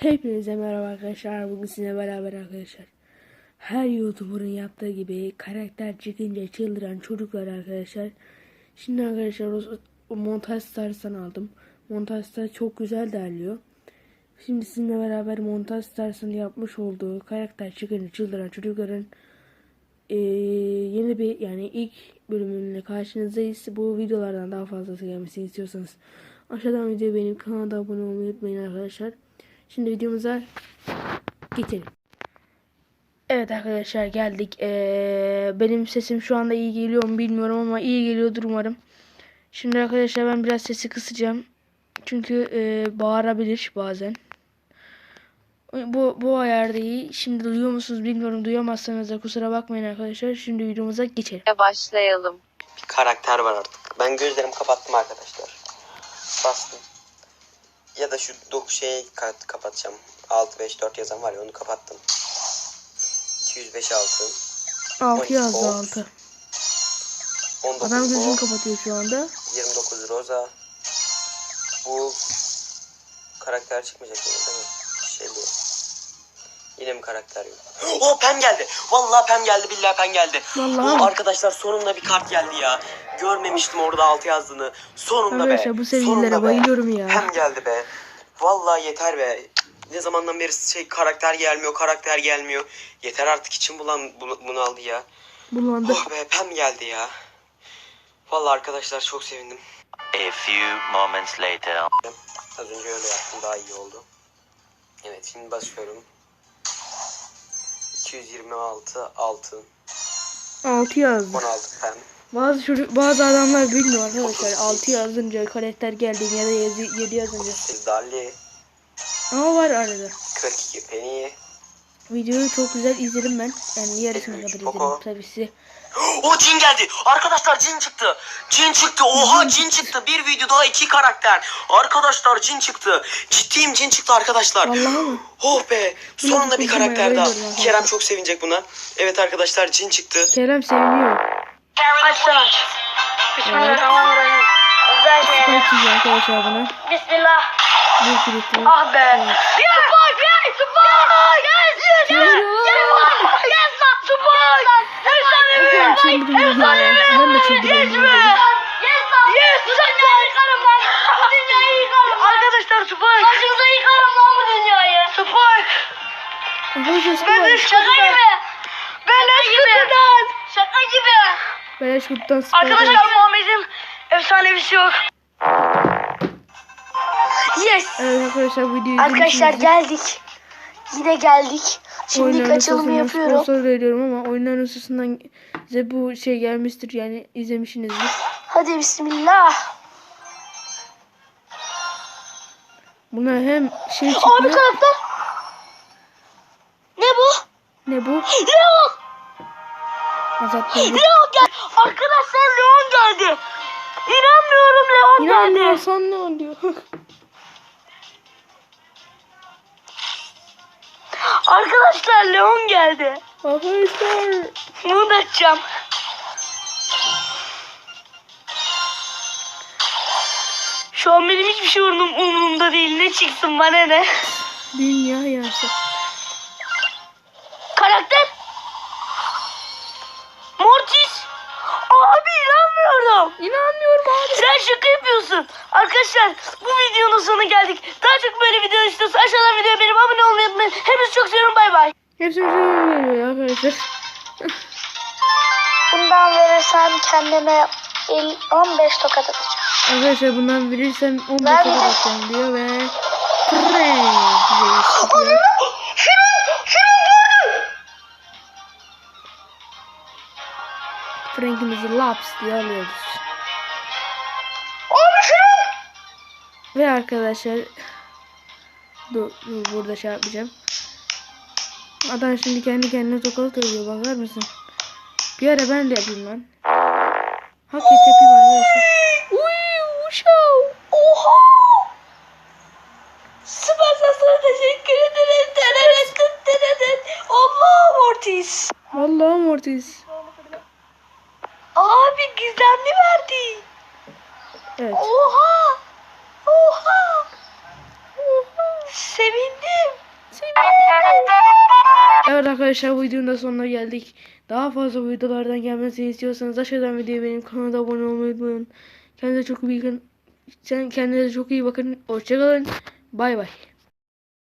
Hepinize merhaba arkadaşlar. Bugün sizinle beraber arkadaşlar. Her YouTuber'ın yaptığı gibi karakter çıkınca çıldıran çocuklar arkadaşlar. Şimdi arkadaşlar o, montaj starsan aldım. Montaj star çok güzel derliyor. Şimdi sizinle beraber montaj starsın yapmış olduğu karakter çıkınca çıldıran çocukların eee, yeni bir yani ilk bölümüyle karşınızdayız. Bu videolardan daha fazlası gelmesini istiyorsanız aşağıdan videoyu beğenip kanala abone olmayı unutmayın arkadaşlar. Şimdi videomuza geçelim. Evet arkadaşlar geldik. Ee, benim sesim şu anda iyi geliyor mu bilmiyorum ama iyi geliyordur umarım. Şimdi arkadaşlar ben biraz sesi kısacağım. Çünkü ee, bağırabilir bazen. Bu, bu ayarda iyi. Şimdi duyuyor musunuz bilmiyorum. Duyamazsanız da kusura bakmayın arkadaşlar. Şimdi videomuza geçelim. başlayalım. bir karakter var artık. Ben gözlerimi kapattım arkadaşlar. Bastım. Ya da şu do- şeyi ka- kapatacağım. 654 yazan var ya onu kapattım. 205 altın. 6 yazdı Of. 6. 19 Adam gözünü bu. kapatıyor şu anda. 29 roza. Bu karakter çıkmayacak yine değil mi? Şey bu. Yine mi karakter yok? Oh Pem geldi. Vallahi Pem geldi. Billahi Pem geldi. Vallahi Oh, arkadaşlar sonunda bir kart geldi ya. Görmemiştim orada altı yazdığını. Sonunda Arkadaşlar be. bu be. bayılıyorum ya. Pem geldi be. Vallahi yeter be. Ne zamandan beri şey karakter gelmiyor, karakter gelmiyor. Yeter artık içim bulan bunu, bunu aldı ya. Bulandı. Oh be Pem geldi ya. Vallahi arkadaşlar çok sevindim. A few moments later. Az önce öyle yaptım daha iyi oldu. Evet şimdi basıyorum. 226 altın, 6 yazdı. 16 pem. Bazı çocuk, bazı adamlar bilmiyor arkadaşlar. 6 yazınca karakter geldiğini ya da 7, 7 yazınca. 8 Darli, Ama var arada. 42 Penny. Videoyu çok güzel izledim ben. Yani yarısına kadar izledim tabii size. O cin geldi. Arkadaşlar cin çıktı. Cin çıktı. Oha cin çıktı. Bir videoda iki karakter. Arkadaşlar cin çıktı. Ciddiyim cin çıktı arkadaşlar. Vallahi? Oh be. Sonunda bir karakter daha. Kerem çok sevinecek buna. Evet arkadaşlar cin çıktı. Kerem seviniyor. Başla. Bismillahirrahmanirrahim. Çiziyor arkadaşlar buna. Bismillah. Bir. Ah be. Yes, Spike, yes, Spike. Yes, yes, yes. Bir. Yes, yes. Bu dünyayı yıkarım lan. Bu dünyayı yıkarım. Arkadaşlar Spike. Başınıza yıkarım lan bu dünyayı. Spike. Arkadaşlar Ben de şaka gibi. Beleş kutudan. Şaka gibi. Beleş kuttan Spike. Arkadaşlar Muhammed'in efsanevisi yok. Yes. Evet arkadaşlar videoyu Arkadaşlar geldik. Yine geldik. Şimdi Oyunların açılımı yapıyorum. Sponsor veriyorum ama oyunların sesinden size bu şey gelmiştir yani izlemişsinizdir. Hadi bismillah. Buna hem şey Abi çıkıyor. karakter. Ne bu? Ne bu? Leon. Azat. Leon gel. Arkadaşlar Leon geldi. İnanmıyorum Leon geldi. İnanmıyorsan ne oluyor? Arkadaşlar Leon geldi. Arkadaşlar. Bunu da açacağım. Şu an benim hiçbir şey umurum- umurumda değil. Ne çıksın bana ne? Dünya yarısı. Arkadaşlar bu videonun sonuna geldik. Daha çok böyle video istiyorsanız aşağıdan videoya benim abone olmayı unutmayın. Hepinizi çok seviyorum bay bay. Hepsini veriyor arkadaşlar. Bundan verirsem kendime 15 tokat atacağım. Arkadaşlar bundan verirsem 15 Ben de- atacağım diyor ve Frank diye çıkıyor. Frank'imizi laps diye alıyoruz. Ve arkadaşlar dur, dur burada şey yapmayacağım. Adam şimdi kendi kendine tokat atıyor bakar mısın? Bir ara ben de yapayım lan. Hakikaten yapayım arkadaşlar. Uy uşağı. Oha! Süper sana teşekkür ederim. Terörist, terörist. Allah Mortis. Vallahi Mortis. Abi gizemli verdi. Evet. Oha! Oha! Sevindim. Evet arkadaşlar bu videonun da sonuna geldik. Daha fazla videolardan gelmesini istiyorsanız aşağıdan videoya benim kanala abone olmayı unutmayın. Kendinize çok iyi bakın. Kendinize çok iyi bakın. Hoşçakalın. Bay bay.